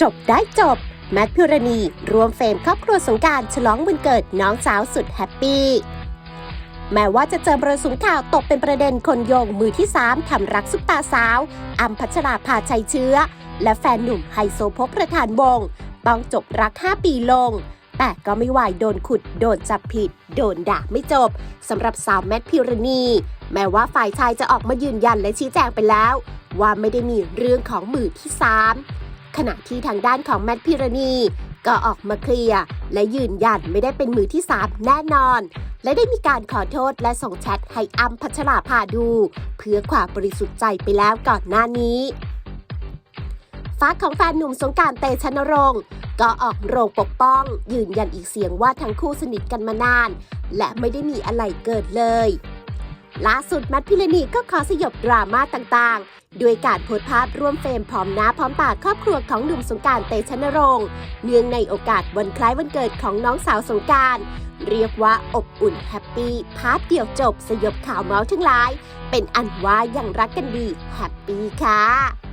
จบได้จบ แมทพิรณี รวมเฟรมครอบครัวสงการฉลองวันเกิดน้องสาวสุดแฮปปี้ แม้ว่าจะเจอมรสุมข่าวตกเป็นประเด็นคนโยงมือที่ 3ทำรักซุปตาสาว อัมพัชราภาชัยเชื้อ และแฟนหนุ่มไฮโซพกประธานวงต้องจบรัก 5 ปีลง แต่ก็ไม่ไหวโดนขุด โดนจับผิด โดนด่าไม่จบสำหรับสาวแมทพิรณี แม้ว่าฝ่ายชายจะออกมายืนยันและชี้แจงไปแล้ว ว่าไม่ได้มีเรื่องของมือที่ 3 ขณะที่ทางด้านของแมทพิรณี ก็ออกมาเคลียร์และยืนยันไม่ได้เป็นมือที่3แน่นอน และได้มีการขอโทษและส่งแชทให้อัมพัชราภาดู เพื่อความบริสุทธิ์ใจไปแล้วก่อนหน้านี้ฟ้าของแฟนหนุ่มสงการเตชนรงค์ก็ออกโรงปกป้อง ยืนยันอีกเสียงว่าทั้งคู่สนิทกันมานาน และไม่ได้มีอะไรเกิดเลย ล่าสุดแมทพิรณีก็ขอสยบดราม่าต่างๆ ด้วยการโพสต์ภาพร่วมเฟรมพร้อมหน้าพร้อมตาครอบครัวของหนุ่มสงการเตชนรงค์เนื่องในโอกาสวันคล้ายวันเกิดของน้องสาวสงการเรียกว่าอบอุ่นแฮปปี้พาร์ทเดียวจบสยบข่าวเมาส์ทั้งหลาย เป็นอันว่ายังรักกันดีแฮปปี้ค่ะ